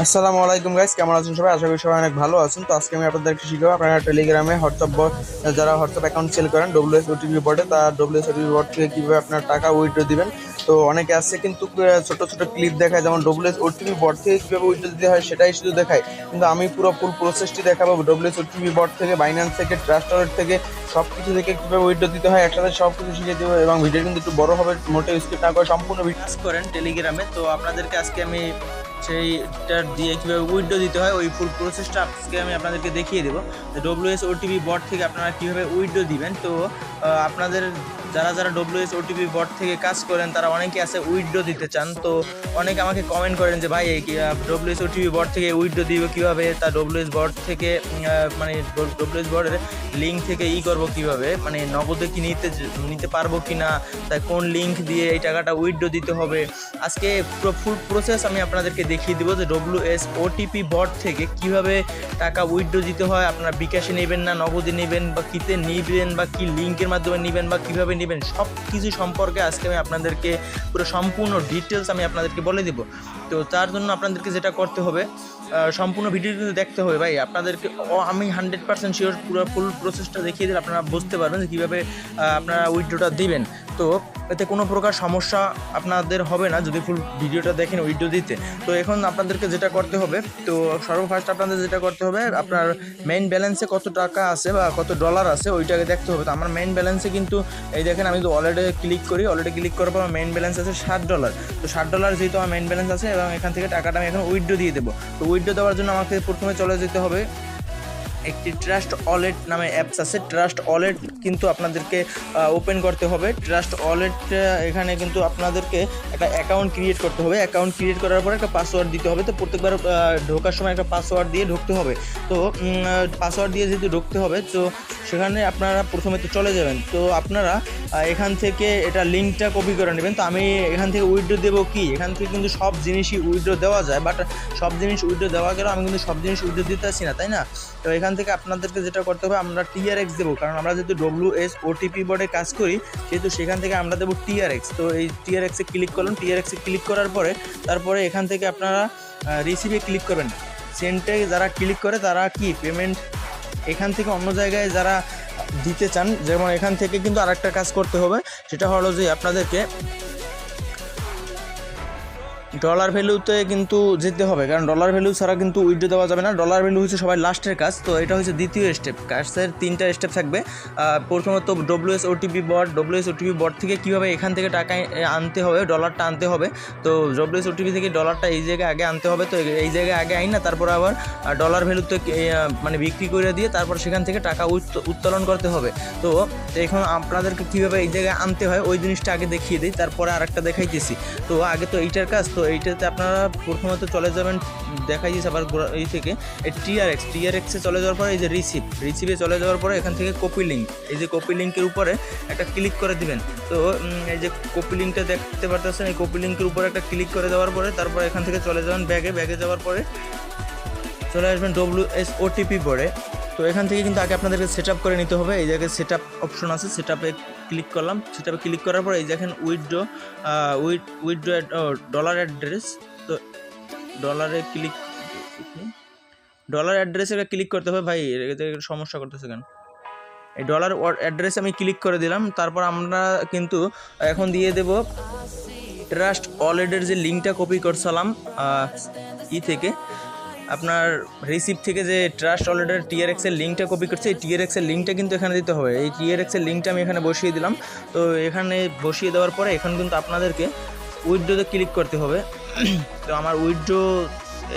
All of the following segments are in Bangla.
আসসালামু আলাইকুম গাইস কেমন আছেন সবাই? আশা করি সবাই অনেক ভালো আছেন। তো আজকে আমি আপনাদেরকে শিখাবো আপনারা টেলিগ্রামে হোয়াটসঅ্যাপ যারা হোয়াটসঅ্যাপ অ্যাকাউন্ট সেল করেন ডব্লিউএস ওটিপি বটে তা ডব্লিউএস ওটিপি বট থেকে কীভাবে আপনার টাকা উইথড্র দিবেন। তো অনেকে আছে কিন্তু ছোট ছোট ক্লিপ দেখায়, যেমন ডব্লিউএস ওটিপি বট থেকে কীভাবে উইথড্র দিতে হয়, সেটাই শুধু দেখায়। কিন্তু আমি পুরো ফুল প্রসেসটি দেখাবো ডব্লিউএস ওটিপি বট থেকে বাইন্যান্স থেকে ট্রাস্ট থেকে সব কিছু থেকে কীভাবে উইথড্র দিতে হয়, একসাথে সব কিছু শিখে দেবো এবং ভিডিও কিন্তু একটু বড় হবে, মোটেও স্কিপ না করে সম্পূর্ণ ভিডিও করেন টেলিগ্রামে তো আপনাদেরকে আজকে আমি সেইটা দিয়ে কীভাবে উইডো দিতে হয়, ওই ফুল প্রসেসটা আজকে আমি আপনাদেরকে দেখিয়ে দেবো। ডব্লিউএস ওটিভি বট থেকে আপনারা কীভাবে উইডো দিবেন, তো আপনাদের যারা যারা ডব্লিউএস ওটিপি বট থেকে কাজ করেন, তারা অনেকে আছে উইড্রো দিতে চান। তো অনেকে আমাকে কমেন্ট করেন যে, ভাই ডব্লিউএস ওটিপি বট থেকে উইড্রো দিব কীভাবে? তা ডব্লিউএস বট থেকে মানে ডব্লিউএস বটের লিঙ্ক থেকে ই করব কীভাবে? মানে নগদে কি নিতে নিতে পারব কি না তাই কোন লিঙ্ক দিয়ে এই টাকাটা উইথড্র দিতে হবে? আজকে ফুল প্রসেস আমি আপনাদেরকে দেখিয়ে দিব যে ডব্লিউ এস ওটিপি বট থেকে কীভাবে টাকা উইথড্র দিতে হয়। আপনারা বিকাশে নেবেন না, নগদে নেবেন বা কিতে নেবেন বা কি লিঙ্কের মাধ্যমে নেবেন বা কীভাবে নেবেন, সব কিছু সম্পর্কে আজকে আমি আপনাদেরকে পুরো সম্পূর্ণ ডিটেলস আমি আপনাদেরকে বলে দিব। তো তার জন্য আপনাদেরকে যেটা করতে হবে সম্পূর্ণ ভিডিও কিন্তু দেখতে হবে ভাই। আপনাদেরকে আমি হান্ড্রেড পার্সেন্ট শিওর পুরো ফুল প্রসেসটা দেখিয়ে দিলে আপনারা বুঝতে পারবেন যে কীভাবে আপনারা উইড্রোটা দিবেন। তো এতে কোনো প্রকার সমস্যা আপনাদের হবে না, যদি ফুল ভিডিওটা দেখেন উইথড্র দিতে। তো এখন আপনাদেরকে যেটা করতে হবে, তো সর্বফার্স্ট আপনাদের যেটা করতে হবে, আপনার মেইন ব্যালেন্সে কত টাকা আছে বা কত ডলার আছে, ওইটাকে দেখতে হবে। তো আমার মেইন ব্যালেন্সে কিন্তু, এই দেখেন আমি তো অলরেডি ক্লিক করি অলরেডি ক্লিক করার পর আমার মেইন ব্যালেন্স আছে ষাট ডলার তো ষাট ডলার যেহেতু আমার মেইন ব্যালেন্স আছে এবং এখান থেকে টাকাটা আমি এখন উইথড্র দিয়ে দেবো। তো উইথড্র দেওয়ার জন্য আমাকে প্রথমে চলে যেতে হবে একটি ট্রাস্ট ওয়ালেট নামে অ্যাপস আছে। ট্রাস্ট ওয়ালেট কিন্তু আপনাদেরকে ওপেন করতে হবে। ট্রাস্ট ওয়ালেট এখানে কিন্তু আপনাদেরকে একটা অ্যাকাউন্ট ক্রিয়েট করতে হবে। অ্যাকাউন্ট ক্রিয়েট করার পরে একটা পাসওয়ার্ড দিতে হবে। তো প্রত্যেকবার ঢোকার সময় একটা পাসওয়ার্ড দিয়ে ঢুকতে হবে। তো পাসওয়ার্ড দিয়ে যেহেতু ঢুকতে হবে, তো সেখানে আপনারা প্রথমে তো চলে যাবেন। তো আপনারা এখান থেকে এটা লিঙ্কটা কপি করে নেবেন। তো আমি এখান থেকে উইড্রো দেবো কি? এখান থেকে কিন্তু সব জিনিসই উইথড্র দেওয়া যায় বাট সব জিনিস উইড্রো দেওয়া গেলেও আমি কিন্তু সব জিনিস উইড্রো দিতে আসি না, তাই না? তো এখান থেকে আপনাদেরকে যেটা করতে হবে, আমরা টিআরএক্স দেবো, কারণ আমরা যেহেতু ডব্লিউ এস ওটিপি বোর্ডে কাজ করি, সেহেতু সেখান থেকে আমরা দেবো টিআরএক্স তো এই টিআরএক্সে ক্লিক করলাম টিআরএক্সে ক্লিক করার পরে, তারপরে এখান থেকে আপনারা রিসিভে ক্লিক করবেন। সেন্টে যারা ক্লিক করে, তারা কি? পেমেন্ট এখান থেকে অন্য জায়গায় যারা দিতে চান, যেমন এখান থেকে কিন্তু আরেকটা কাজ করতে হবে, সেটা হলো যে আপনাদেরকে ডলার ভ্যালুতে কিন্তু যেতে হবে, কারণ ডলার ভ্যালু ছাড়া কিন্তু উইথড্র দেওয়া যাবে না। ডলার ভ্যালু হচ্ছে সবাই লাস্টের কাজ, তো এটা হচ্ছে দ্বিতীয় স্টেপ কাজের তিনটা স্টেপ থাকবে। প্রথমত WS OTP bot WS OTP bot থেকে কীভাবে এখান থেকে টাকা আনতে হবে ডলারটা আনতে হবে। তো ডব্লিউএস ওটিপি থেকে ডলারটা এই জায়গায় আগে আনতে হবে, তো এই জায়গায় আগে আইন না, তারপর আবার ডলার ভ্যালুতে মানে বিক্রি করে দিয়ে তারপর সেখান থেকে টাকা উত্ত- উত্তোলন করতে হবে। তো এখন আপনাদেরকে কীভাবে এই জায়গায় আনতে হয়, ওই জিনিসটা আগে দেখিয়ে দিই, তারপরে আরেকটা দেখাইতেছি। তো আগে তো এইটার কাজ, তো এইটাতে আপনারা প্রথমত চলে যাবেন, দেখাই দিয়েছে আবার এই থেকে। এই টিআরএক্স টিআরএক্সে চলে যাওয়ার পরে এই যে রিসিভ রিসিপে চলে যাওয়ার পরে এখান থেকে কপি লিঙ্ক এই যে কপি লিঙ্কের উপরে একটা ক্লিক করে দিবেন। তো এই যে কপি লিঙ্কটা দেখতে পারতেছেন, এই কপি লিঙ্কের উপরে একটা ক্লিক করে দেওয়ার পরে তারপর এখান থেকে চলে যাবেন ব্যাগে। ব্যাগে যাওয়ার পরে চলে আসবেন ডব্লিউ এস ওটিপি পরে তো এখান থেকে কিন্তু আগে আপনাদেরকে সেট আপ করে নিতে হবে। এই জায়গায় সেট আপ অপশন আছে সেট আপে ক্লিক করলাম। সেট আপে ক্লিক করার পর এই দেখেন withdraw with withdraw dollar address তো ডলারে ক্লিক ডলার অ্যাড্রেসে ক্লিক করতে হবে। ভাই সমস্যা করতেছে কেন? এই ডলার অ্যাড্রেস আমি ক্লিক করে দিলাম। তারপর আমরা কিন্তু এখন দিয়ে দেব ট্রাস্ট ওয়ালেটের যে লিঙ্কটা কপি করছিলাম ই থেকে। আপনার রিসিপ থেকে যে ট্রাস্ট ওয়ালেটের টিআরএক্স এর লিঙ্কটা কপি করছে, এই টিআরএক্স এর লিঙ্কটা কিন্তু এখানে দিতে হবে। এই টিআরএক্স এর লিঙ্কটা আমি এখানে বসিয়ে দিলাম। তো এখানে বসিয়ে দেওয়ার পরে এখন কিন্তু আপনাদেরকে উইথড্রোতে ক্লিক করতে হবে। তো আমার উইথড্রো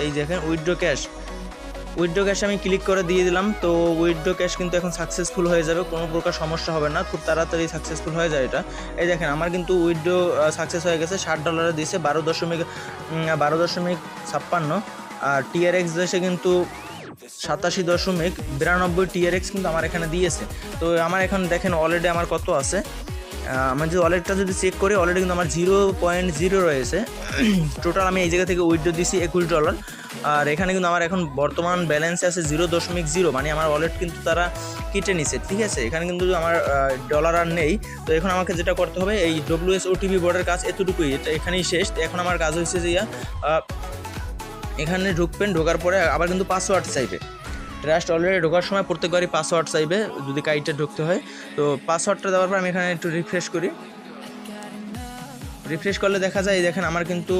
এই দেখেন উইথড্রো ক্যাশ উইথড্রো ক্যাশ আমি ক্লিক করে দিয়ে দিলাম। তো উইথড্রো ক্যাশ কিন্তু এখন সাকসেসফুল হয়ে যাবে, কোনো প্রকার সমস্যা হবে না। খুব তাড়াতাড়ি সাকসেসফুল হয়ে যায় এটা। এই দেখেন, আমার কিন্তু উইথড্রো সাকসেস হয়ে গেছে। ষাট ডলারে দিয়েছে, বারো দশমিক বারো দশমিক ছাপ্পান্ন। আর টিআরএক্স দেশে কিন্তু সাতাশি দশমিক বিরানব্বই টিআরএক্স কিন্তু আমার এখানে দিয়েছে। তো আমার এখন দেখেন অলরেডি আমার কত আছে। আমার যে ওয়ালেটটা যদি চেক করি অলরেডি কিন্তু আমার জিরো পয়েন্ট জিরো রয়েছে। টোটাল আমি এই জায়গা থেকে উইথড্র দিছি একুশ ডলার আর এখানে কিন্তু আমার এখন বর্তমান ব্যালেন্স আছে জিরো দশমিক জিরো মানে আমার ওয়ালেট কিন্তু তারা কেটে নিছে, ঠিক আছে? এখানে কিন্তু আমার ডলার আর নেই। তো এখন আমাকে যেটা করতে হবে, এই ডব্লিউএস ওটিপি বোর্ডের কাজ এতটুকুই, এটা এখানেই শেষ। এখন আমার কাজ হয়েছে যে এখানে ঢুকবেন, ঢোকার পরে আবার কিন্তু পাসওয়ার্ড চাইবে। ট্রাস্ট অলরেডি ঢোকার সময় প্রত্যেকবারই পাসওয়ার্ড চাইবে, যদি কাইটে ঢুকতে হয়। তো পাসওয়ার্ডটা দেওয়ার পর আমি এখানে একটু রিফ্রেশ করি। রিফ্রেশ করলে দেখা যায় দেখেন আমার কিন্তু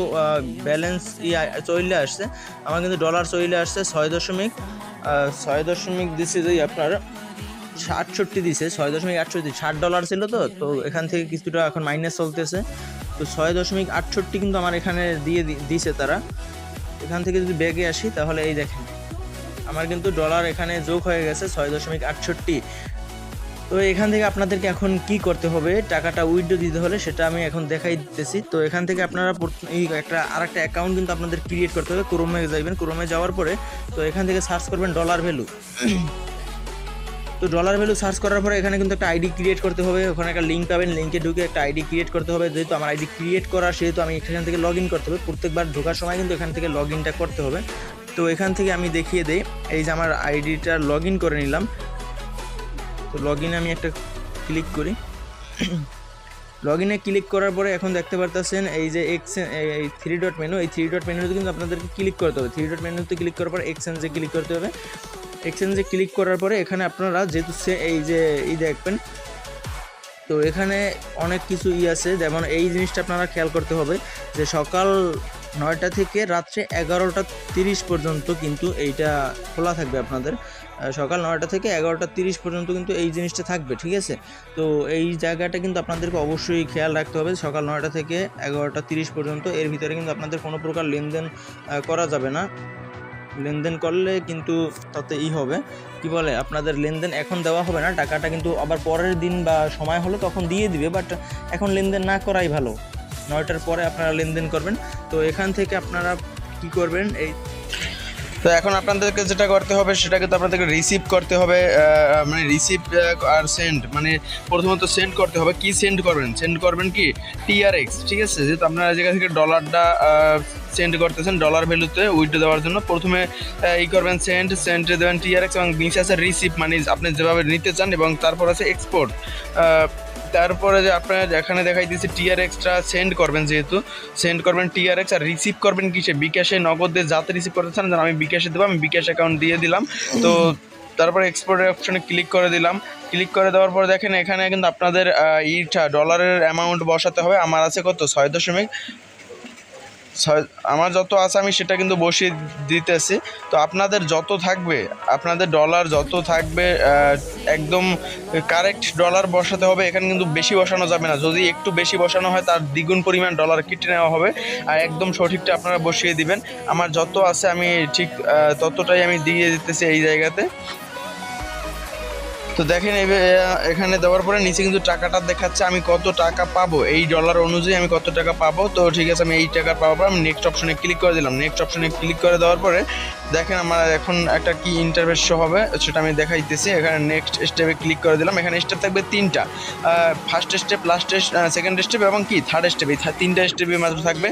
ব্যালেন্স ইয়ে চলে আসছে। আমার কিন্তু ডলার চলে আসছে ছয় দশমিক ছয় দশমিক দিচ্ছে যে আপনার আটষট্টি দিছে, ছয় দশমিক আটষট্টি, ষাট ডলার ছিল তো তো এখান থেকে কিছুটা এখন মাইনাস চলতেছে। তো ছয় দশমিক আটষট্টি কিন্তু আমার এখানে দিয়ে দিছে তারা। এখান থেকে যদি ব্যাগে আসি, তাহলে এই দেখেন, আমার কিন্তু ডলার এখানে যোগ হয়ে গেছে ছয় দশমিক আটষট্টি। তো এখান থেকে আপনাদেরকে এখন কি করতে হবে, টাকাটা উইথড্র দিতে হলে সেটা আমি এখন দেখাই দিতেছি। তো এখান থেকে আপনারা এই একটা আর একটা অ্যাকাউন্ট কিন্তু আপনাদের ক্রিয়েট করতে হবে ক্রোমে যাবেন ক্রোমে যাওয়ার পরে, তো এখান থেকে সার্চ করবেন ডলার ভ্যালু তো ডলার ভ্যালু সার্চ করার পরে এখানে কিন্তু একটা আইডি ক্রিয়েট করতে হবে। ওখানে একটা লিঙ্ক পাবেন লিঙ্কে ঢুকে একটা আইডি ক্রিয়েট করতে হবে। যেহেতু আমার আইডি ক্রিয়েট করা, সেহেতু আমি এখান থেকে লগ করতে হবে। প্রত্যেকবার ঢোকার সময় কিন্তু এখান থেকে লগ করতে হবে। তো এখান থেকে আমি দেখিয়ে দিই, এই যে আমার আইডিটা লগ করে নিলাম। তো লগ আমি একটা ক্লিক করি। লগ ইনে ক্লিক করার পরে এখন দেখতে পারতেছেন, এই যে এক্স এই থ্রি ডট মেনু এই থ্রি ডট মেনুতে কিন্তু আপনাদেরকে ক্লিক করতে হবে। থ্রি ডট মেনুতে ক্লিক করার পর এক্সচেঞ্জে ক্লিক করতে হবে। এক্সচেঞ্জে ক্লিক করার পরে এখানে আপনারা যেহেতু সে- এই যে এই দেখবেন, তো এখানে অনেক কিছু ই আছে। যেমন এই জিনিসটা আপনারা খেয়াল করতে হবে যে সকাল নয়টা থেকে রাত্রে এগারোটা তিরিশ পর্যন্ত কিন্তু এইটা খোলা থাকবে আপনাদের। সকাল নয়টা থেকে এগারোটা তিরিশ পর্যন্ত কিন্তু এই জিনিসটা থাকবে, ঠিক আছে? তো এই জায়গাটা কিন্তু আপনাদেরকে অবশ্যই খেয়াল রাখতে হবে সকাল নয়টা থেকে এগারোটা তিরিশ পর্যন্ত এর ভিতরে কিন্তু আপনাদের কোনো প্রকার লেনদেন করা যাবে না। লেনদেন করলে কিন্তু তাতে ই হবে। কি বলে? আপনাদের লেনদেন এখন দেওয়া হবে না। টাকাটা কিন্তু আবার পরের দিন বা সময় হলে তখন দিয়ে দিবে বাট এখন লেনদেন না করাই ভালো। নয়টার পরে আপনারা লেনদেন করবেন। তো এখান থেকে আপনারা কি করবেন? এই তো এখন আপনাদেরকে যেটা করতে হবে, সেটা কিন্তু আপনাদেরকে রিসিভ করতে হবে মানে রিসিভ আর সেন্ড মানে প্রথমত সেন্ড করতে হবে। কি সেন্ড করবেন? সেন্ড করবেন কি? টিআরএক্স ঠিক আছে? যেহেতু আপনারা জায়গা থেকে ডলারটা সেন্ড করতেছেন ডলার ভ্যালুতে উইথড্র দেওয়ার জন্য প্রথমে ই করবেন সেন্ড সেন্ডে দেবেন টিআরএক্স এবং নিচে আছে রিসিভ মানে আপনি যেভাবে নিতে চান এবং তারপর আছে এক্সপোর্ট তারপরে যে আপনার এখানে দেখাই দিচ্ছে টিআর এক্সট্রা সেন্ড করবেন যেহেতু সেন্ড করবেন টিআর এক্স আর রিসিভ করবেন কিসে? বিকাশে নগদে যাতে রিসিভ করতে চান আমি বিকাশে দেবো, আমি বিকাশ অ্যাকাউন্ট দিয়ে দিলাম। তো তারপরে এক্সপোর্টের অপশনে ক্লিক করে দিলাম। ক্লিক করে দেওয়ার পর দেখেন এখানে কিন্তু আপনাদের ইটা ডলারের অ্যামাউন্ট বসাতে হবে। আমার আছে কত? ছয় দশমিক আমার যত আছে আমি সেটা কিন্তু বসিয়ে দিতেছি। তো আপনাদের যত থাকবে, আপনাদের ডলার যত থাকবে একদম কারেক্ট ডলার বসাতে হবে। এখানে কিন্তু বেশি বসানো যাবে না। যদি একটু বেশি বসানো হয়, তার দ্বিগুণ পরিমাণ ডলার কেটে নেওয়া হবে। আর একদম সঠিকটা আপনারা বসিয়ে দিবেন। আমার যত আছে আমি ঠিক ততটাই আমি দিয়ে দিতেছি এই জায়গাতে। তো দেখেন এখানে দেওয়ার পরে নিচে কিন্তু টাকাটা দেখাচ্ছে আমি কত টাকা পাবো। এই ডলার অনুযায়ী আমি কত টাকা পাবো। তো ঠিক আছে, আমি এই টাকা পাওয়ার পর আমি নেক্সট অপশনে ক্লিক করে দিলাম। নেক্সট অপশনে ক্লিক করে দেওয়ার পরে দেখেন আমার এখন একটা কি ইন্টারভেস শো হবে, সেটা আমি দেখাইতেছি। এখানে নেক্সট স্টেপে ক্লিক করে দিলাম। এখানে স্টেপ থাকবে তিনটা। First step last second step এবং কি? থার্ড স্টেপ এই তিনটা স্টেপে মাত্র থাকবে।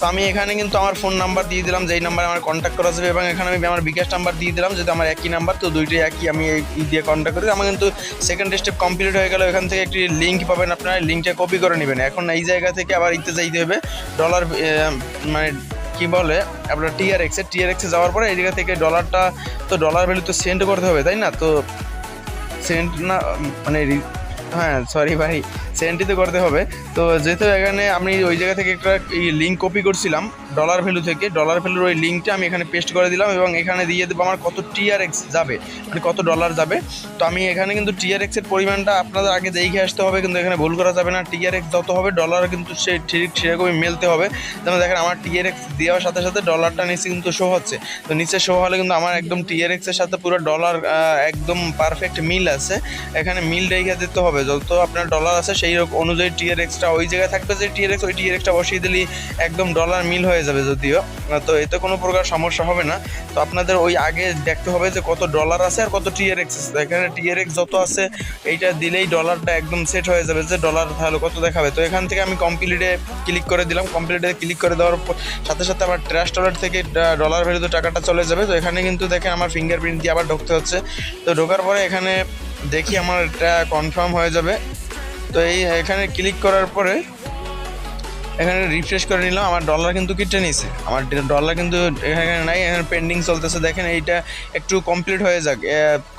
তো আমি এখানে কিন্তু আমার ফোন নাম্বার দিয়ে দিলাম, যেই নাম্বারে আমার কন্ট্যাক্ট করা যাবে এবং এখানে আমি আমার বিকাশ নাম্বার দিয়ে দিলাম, যেহেতু আমার একই নাম্বার তো দুইটাই একই আমি এই দিয়ে কন্ট্যাক্ট করি আমার কিন্তু সেকেন্ড স্টেপ কমপ্লিট হয়ে গেল। এখান থেকে একটি লিঙ্ক পাবেন আপনারা লিঙ্কটা কপি করে নেবেন। এখন এই জায়গা থেকে আবার ইতে যাইতে হবে। ডলার মানে কি বলে, আপনার টিআরএক্সে টিআরএক্সে যাওয়ার পরে এই জায়গা থেকে ডলারটা তো ডলার ভ্যালু তো সেন্ড করতে হবে, তাই না? তো সেন্ট না মানে হ্যাঁ সরি ভাই সেন্টই তো করতে হবে। তো যেহেতু এখানে আমি ওই জায়গা থেকে একটা লিঙ্ক কপি করছিলাম ডলার ভ্যালু থেকে ডলার ভ্যালুর ওই লিঙ্কটা আমি এখানে পেস্ট করে দিলাম এবং এখানে দিয়ে দেবো আমার কত টিআরএক্স যাবে মানে কত ডলার যাবে। তো আমি এখানে কিন্তু টিআরএক্স এর পরিমাণটা আপনাদের আগে দেখে আসতে হবে, কিন্তু এখানে ভুল করা যাবে না। টিআরএক্স যত হবে ডলার কিন্তু সে ঠিক সেরকমই মেলতে হবে। যেমন দেখেন, আমার টিআরএক্স দেওয়ার সাথে সাথে ডলারটা নিচে কিন্তু শো হচ্ছে। তো নিচে শো হলে কিন্তু আমার একদম টিআরএক্স এর সাথে পুরো ডলার একদম পারফেক্ট মিল আছে। এখানে মিল রেখে দিতে হবে। যত আপনার ডলার আছে সেই অনুযায়ী টিআরএক্সটা ওই জায়গায় থাকবে যে টিআরএক্স ওই টিআরএক্সটা বসিয়ে দিলেই একদম ডলার মিল হয়ে যাবে যদিও। তো এতে কোনো প্রকার সমস্যা হবে না। তো আপনাদের ওই আগে দেখতে হবে যে কত ডলার আছে আর কত টিআরএক্স আছে। এখানে টিআরএক্স যত আছে, এইটা দিলেই ডলারটা একদম সেট হয়ে যাবে যে ডলার তাহলে কত দেখাবে। তো এখান থেকে আমি কমপ্লিটে ক্লিক করে দিলাম। কমপ্লিটে ক্লিক করে দেওয়ার সাথে সাথে আমার ট্রাস্ট ডলার থেকে ডলার ভ্যালুতে টাকাটা চলে যাবে। তো এখানে কিন্তু দেখেন আমার ফিঙ্গারপ্রিন্ট দিয়ে আবার ঢুকতে হচ্ছে। তো ঢোকার পরে এখানে দেখি আমার এটা কনফার্ম হয়ে যাবে। তো এই এখানে ক্লিক করার পরে এখানে রিফ্রেশ করে নিলাম। আমার ডলার কিন্তু কেটে নিছে আমার ডলার কিন্তু এখানে নাই, এখানে পেন্ডিং চলতেছে। দেখেন এইটা একটু কমপ্লিট হয়ে যাক।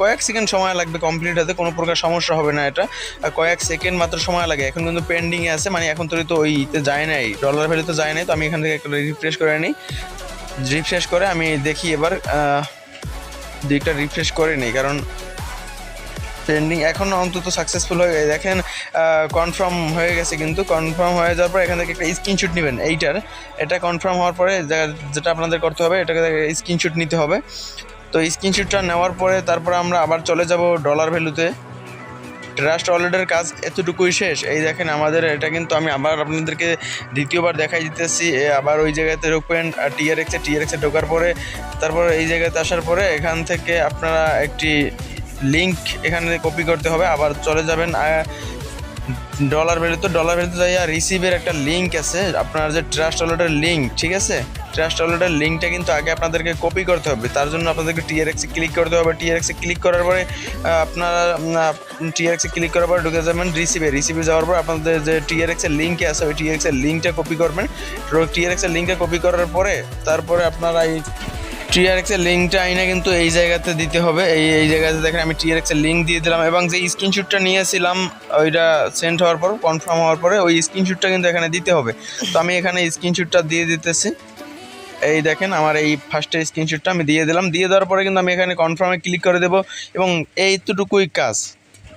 কয়েক সেকেন্ড সময় লাগবে কমপ্লিট হতে। কোনো প্রকার সমস্যা হবে না এটা। কয়েক সেকেন্ড মাত্র সময় লাগে। এখন কিন্তু পেন্ডিংয়ে আছে। মানে এখন তো তো ওইতে যায় নাই। ডলার ভ্যালু তো যায় নাই। তো আমি এখান থেকে একটা রিফ্রেশ করে নিই। রিফ্রেশ করে আমি দেখি এবার দুইটা রিফ্রেশ করে নিই। কারণ পেন্ডিং এখন অন্তত সাকসেসফুল হয়ে গেছে। দেখেন কনফার্ম হয়ে গেছে কিন্তু। কনফার্ম হয়ে যাওয়ার পর এখান থেকে একটা স্ক্রিনশট নেবেন, এইটার। এটা কনফার্ম হওয়ার পরে যেটা আপনাদের করতে হবে, এটাকে স্ক্রিনশট নিতে হবে। তো স্ক্রিনশটটা নেওয়ার পরে তারপর আমরা আবার চলে যাব ডলার ভ্যালুতে ট্রাস্ট ওয়ালেটের কাজ এতটুকুই শেষ। এই দেখেন আমাদের, এটা কিন্তু আমি আবার আপনাদেরকে দ্বিতীয়বার দেখাই দিতেছি। আবার ওই জায়গাতে ঢুকবেন টিআরএক্সে টিআরএক্সে ঢোকার পরে, তারপর এই জায়গাতে আসার পরে এখান থেকে আপনারা একটি লিংক এখানে কপি করতে হবে, আবার চলে যাবেন ডলার ভ্যালুতে ডলার ভ্যালুতে যাইয়া রিসিভের একটা লিঙ্ক আছে, আপনার যে ট্রাস্ট ওয়ালেটের লিঙ্ক ঠিক আছে? ট্রাস্ট ওয়ালেটের লিঙ্কটা কিন্তু আগে আপনাদেরকে কপি করতে হবে, তার জন্য আপনাদেরকে টিআরএক্সে ক্লিক করতে হবে টিআরএক্সে ক্লিক করার পরে আপনারা টিআরএক্সে ক্লিক করার পরে ঢুকে যাবেন রিসিভে রিসিভে যাওয়ার পর আপনাদের যে টিআরএক্স এর লিঙ্কে আছে, ওই টিআরএক্স এর লিঙ্কটা কপি করবেন টিআরএক্স এর লিঙ্কটা কপি করার পরে, তারপরে আপনারা এই টিআরএক্স এর লিঙ্কটা আইনা কিন্তু এই জায়গাতে দিতে হবে। এই এই জায়গাতে দেখেন আমি টিআরএক্স এর লিঙ্ক দিয়ে দিলাম এবং যে স্ক্রিনশটটা নিয়েছিলাম, ওইটা সেন্ড হওয়ার পর কনফার্ম হওয়ার পরে ওই স্ক্রিনশটটা কিন্তু এখানে দিতে হবে। তো আমি এখানে স্ক্রিনশটটা দিয়ে দিতেছি। এই দেখেন আমার এই ফার্স্টের স্ক্রিনশটটা আমি দিয়ে দিলাম। দিয়ে দেওয়ার পরে কিন্তু আমি এখানে কনফার্মে ক্লিক করে দেবো এবং এই এইটুকুই কাজ।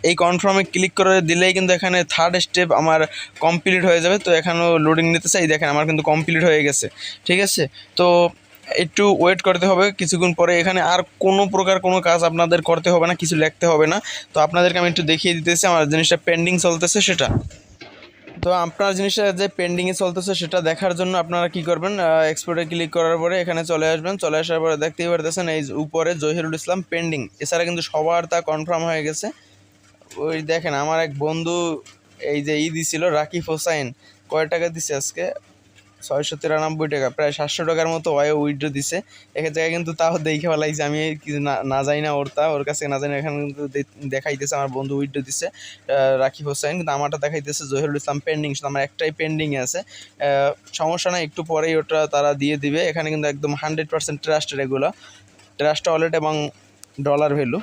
এই কনফার্মে ক্লিক করে দিলেই কিন্তু এখানে থার্ড স্টেপ আমার কমপ্লিট হয়ে যাবে। তো এখানেও লোডিং নিতেছে। এই দেখেন আমার কিন্তু কমপ্লিট হয়ে গেছে। ঠিক আছে? তো একটু ওয়েট করতে হবে, কিছুক্ষণ পরে এখানে আর কোনো প্রকার কোনো কাজ আপনাদের করতে হবে না, কিছু লিখতে হবে না। তো আপনাদেরকে আমি একটু দেখিয়ে দিতেছি, আমার জিনিসটা পেন্ডিং চলতেছে সেটা। তো আপনার জিনিসটা যে পেন্ডিংয়ে চলতেছে সেটা দেখার জন্য আপনারা কি করবেন এক্সপোর্টে ক্লিক করার পরে এখানে চলে আসবেন, চলে আসার পরে দেখতেই পারতেছেন এই উপরে জহিরুল ইসলাম পেন্ডিং এছাড়া কিন্তু সবার তা কনফার্ম হয়ে গেছে। ওই দেখেন, আমার এক বন্ধু এই যে ই দিছিল, রাকিব হোসাইন, কয় টাকা দিছে আজকে? ছয়শো তিরানব্বই টাকা, প্রায় সাতশো টাকার মতো ওয়ে উইড্রো দিছে। এখান জায়গায় কিন্তু তাও দেখে ফেলাইছে আমি কিছু না যাই না ওর তা, ওর কাছে না জানি এখানে কিন্তু দেখাইতেছে, আমার বন্ধু উইড্রো দিছে রাকিব হোসেন, কিন্তু আমারটা দেখাইতেছে জহিরুল ইসলাম পেন্ডিং শুধু আমার একটাই পেন্ডিংয়ে আছে। সমস্যা না একটু পরেই ওটা তারা দিয়ে দিবে, এখানে কিন্তু একদম হান্ড্রেড পার্সেন্ট ট্রাস্টেড এগুলো ট্রাস্ট ওয়ালেট এবং ডলার ভ্যালু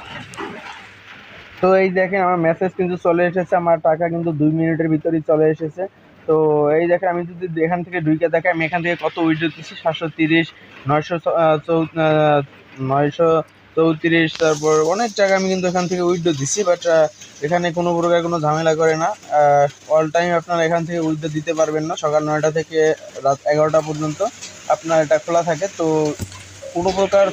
তো এই দেখেন, আমার মেসেজ কিন্তু চলে এসেছে, আমার টাকা কিন্তু দুই মিনিটের ভিতরেই চলে এসেছে। তো এই দেখেন, আমি যদি এখান থেকে ঢুকে দেখে আমি এখান থেকে কত উইড্রো দিচ্ছি? সাতশো তিরিশ, নয়শো নয়শো চৌত্রিশ, তারপর অনেক টাকা আমি কিন্তু এখান থেকে উইড্রো দিচ্ছি বাট এখানে কোনো প্রকার কোনো ঝামেলা করে না। অল টাইম আপনারা এখান থেকে উইড্রো দিতে পারবেন না, সকাল নয়টা থেকে রাত এগারোটা পর্যন্ত আপনার এটা খোলা থাকে। তো কোনো প্রকার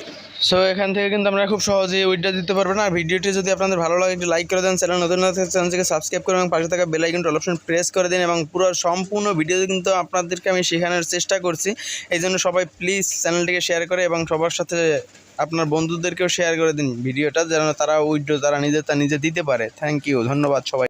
সো এখান থেকে কিন্তু আপনারা খুব সহজেই উইড্রো দিতে পারবেন আর ভিডিওটি যদি আপনাদের ভালো লাগে, একটু লাইক করে দেন, চ্যানেল নতুন না চ্যানেলটিকে সাবস্ক্রাইব করে এবং পাশে থাকা বেল আইকন অপশন প্রেস করে দিন এবং পুরো সম্পূর্ণ ভিডিও কিন্তু আপনাদেরকে আমি শেখানোর চেষ্টা করছি। এই জন্য সবাই প্লিজ চ্যানেলটিকে শেয়ার করে এবং সবার সাথে আপনার বন্ধুদেরকেও শেয়ার করে দিন ভিডিওটা, যেন তারা উইড্রো তারা নিজে তা নিজে দিতে পারে। থ্যাংক ইউ ধন্যবাদ সবাই।